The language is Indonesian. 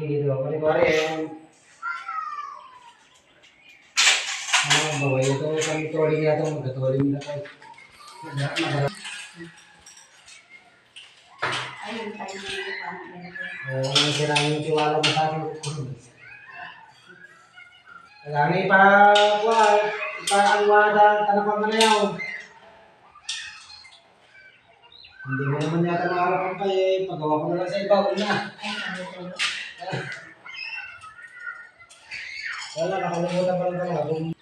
Dito, pare-pare yung ano ba ito kami pa. Oo, Kailangan ipa, kuha, ipa ang wada, tanapang na yaw. Hindi mo naman yata nakarapan pa eh, pagawa ko na lang sa iba, una. Wala, nakalimutan pa lang talaga